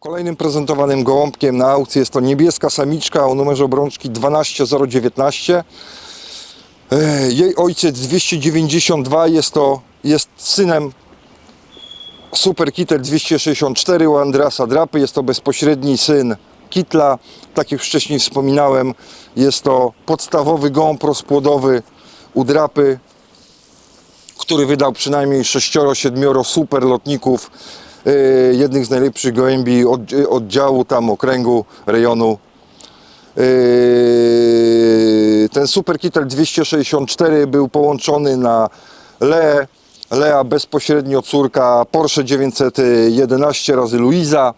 Kolejnym prezentowanym gołąbkiem na aukcji jest to niebieska samiczka o numerze obrączki 12019. E, Jej ojciec 292 jest to jest synem Super Kitel 264 u Andreasa Drapy. Jest to bezpośredni syn Kitla. Tak jak wcześniej wspominałem, jest to podstawowy gąb rozpłodowy u Drapy, który wydał przynajmniej 6-7 super lotników, jednych z najlepszych gołębi od, oddziału tam okręgu, rejonu. Yy, ten Super Kitel 264 był połączony na Le, Lea bezpośrednio córka Porsche 911 razy Luiza.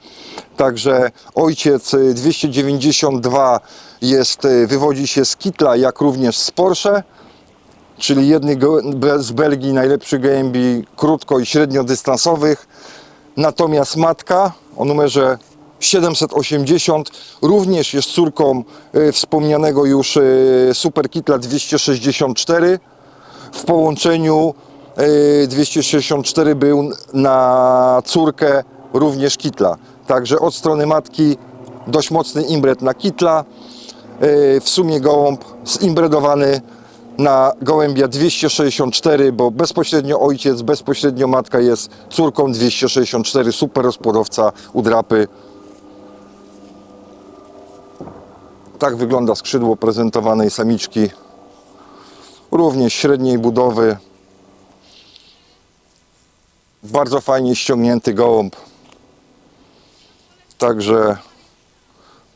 Także ojciec y, 292 jest, y, wywodzi się z Kitla, jak również z Porsche czyli be- z Belgii najlepszych gołębi krótko i średniodystansowych. Natomiast matka o numerze 780 również jest córką y, wspomnianego już y, Super Kitla 264. W połączeniu y, 264 był na córkę również Kitla. Także od strony matki dość mocny imbret na Kitla. W sumie gołąb zimbredowany na gołębia 264, bo bezpośrednio ojciec, bezpośrednio matka jest córką 264, super rozpłodowca u drapy. Tak wygląda skrzydło prezentowanej samiczki. Również średniej budowy. Bardzo fajnie ściągnięty gołąb. Także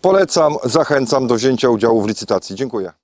polecam, zachęcam do wzięcia udziału w licytacji. Dziękuję.